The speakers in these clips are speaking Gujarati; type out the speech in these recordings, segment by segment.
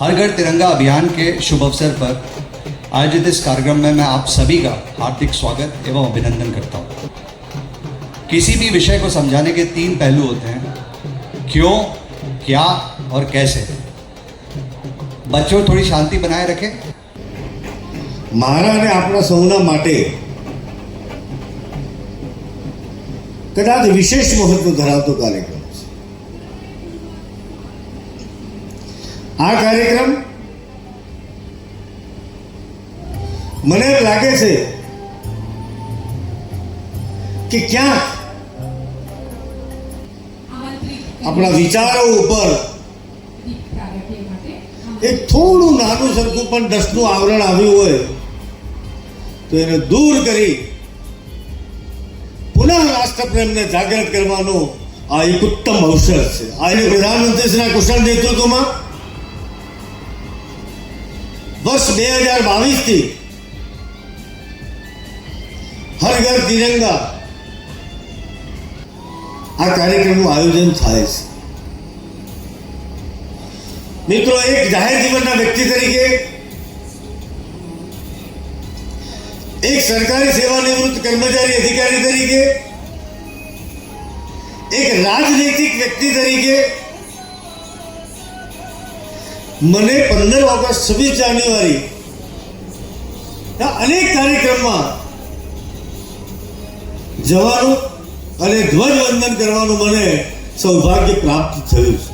हर घर तिरंगा अभियान के शुभ अवसर पर आयोजित इस कार्यक्रम में मैं आप सभी का हार्दिक स्वागत एवं अभिनंदन करता हूँ किसी भी विषय को समझाने के तीन पहलू होते हैं क्यों क्या और कैसे बच्चों थोड़ी शांति बनाए रखें મારા અને આપણા સૌના માટે કદાચ વિશેષ મહત્વ ધરાવતો કાર્યક્રમ આ કાર્યક્રમ મને લાગે છે કે ક્યાંક આપણા વિચારો ઉપર એક થોડું નાનું સરખું પણ ડસ્ટનું આવરણ આવ્યું હોય તો એને દૂર કરી પુનઃ રાષ્ટ્રપ્રેમને જાગૃત કરવાનો આ એક ઉત્તમ અવસર છે. આજે પ્રધાનમંત્રીશ્રીના કુશળ નેતૃત્વમાં વર્ષ બે હજાર બાવીસથી હર ઘર તિરંગા આ કાર્યક્રમનું આયોજન થાય છે. મિત્રો, એક જાહેર જીવનના વ્યક્તિ તરીકે એક સરકારી સેવા નિવૃત્ત કર્મચારી અધિકારી તરીકે, એક રાજનૈતિક વ્યક્તિ તરીકે મને પંદર ઓગસ્ટ છવ્વીસ જાન્યુઆરી અનેક કાર્યક્રમમાં જવાનું અને ધ્વજવંદન કરવાનું મને સૌભાગ્ય પ્રાપ્ત થયું છે.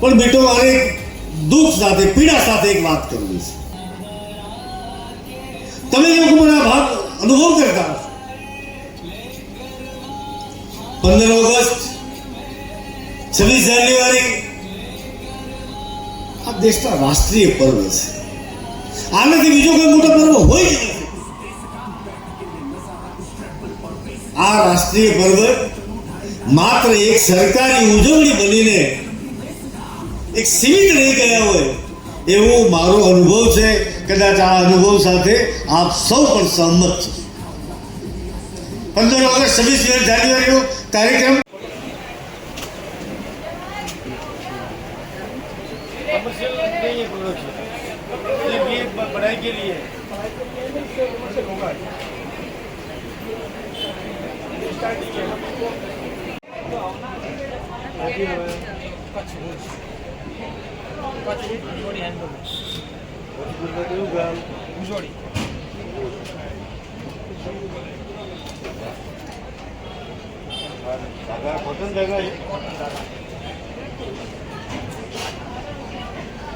પણ બેટો, મારે દુઃખ સાથે, પીડા સાથે એક વાત કરવી છે. તમે લોકો મને આ ભાગ અનુભવ કરતા પંદર ઓગસ્ટ દેશના રાષ્ટ્રીય પર્વ છે. આનાથી બીજો કોઈ મોટો પર્વ હોય આ રાષ્ટ્રીય પર્વ માત્ર એક સરકારી ઉજવણી બનીને એક સીમિત રહી ગયા હોય એવો મારો અનુભવ છે. કદાચ આ અનુભવ સાથે આપ સૌ પણ સહમત છો. પંદર ઓગસ્ટ છવ્વીસ જાન્યુઆરીનો કાર્યક્રમ कमर्शियल नहीं है प्रोडक्शन सिर्फ ये पढ़ाई के लिए होगा स्टार्टिंग है કોટન જગા છે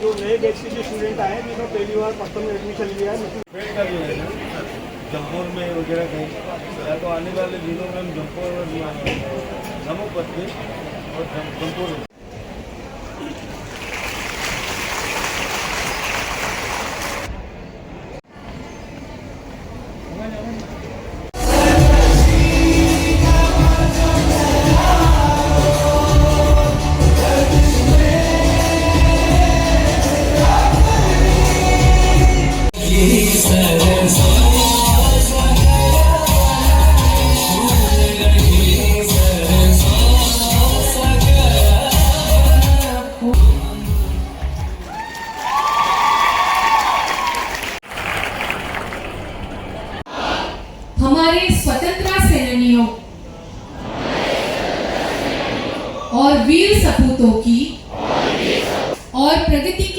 जो नए बैच के जो स्टूडेंट आए जिन्होंने पहली बार पर्सन में एडमिशन लिया है ना? जम्पोर में वगैरह कहीं? या तो आने वाले दिनों में हम जम्पोर और नमो में और जम- और वीर सपूतों की और प्रगति के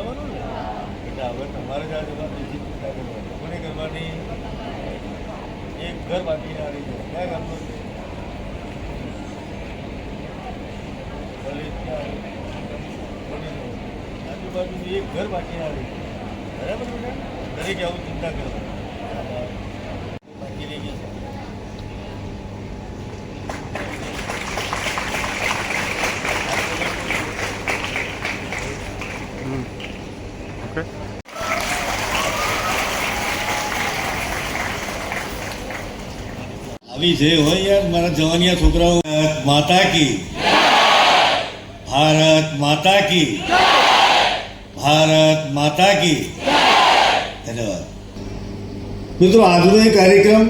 બધું ને? એટલે હવે તમારે જ આજુબાજુ બીજી ચિંતા કરવાની કોને કરવાની? એક ઘર બાકી ના? રહી જાય ક્યાં ગામનું આજુબાજુનું એક ઘર બાકી ના રહી બરાબર બેટા દરેક આવું ચિંતા કરવાની બાકી રહી ગઈ છે આવી છે હોય યાર, મારા જવાનિયા છોકરાઓ. માતા કી. ભારત માતા કી. ભારત માતા કી. ધન્યવાદ. મિત્રો, આજનો એ કાર્યક્રમ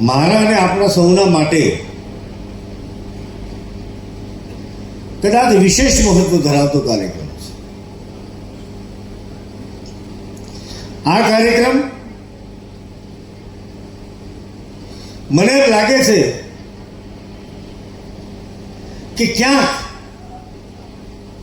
મારા અને આપણા સૌના માટે કદાચ વિશેષ મહત્વ ધરાવતો કાર્યક્રમ છે. આ કાર્યક્રમ મને લાગે છે કે ક્યાંક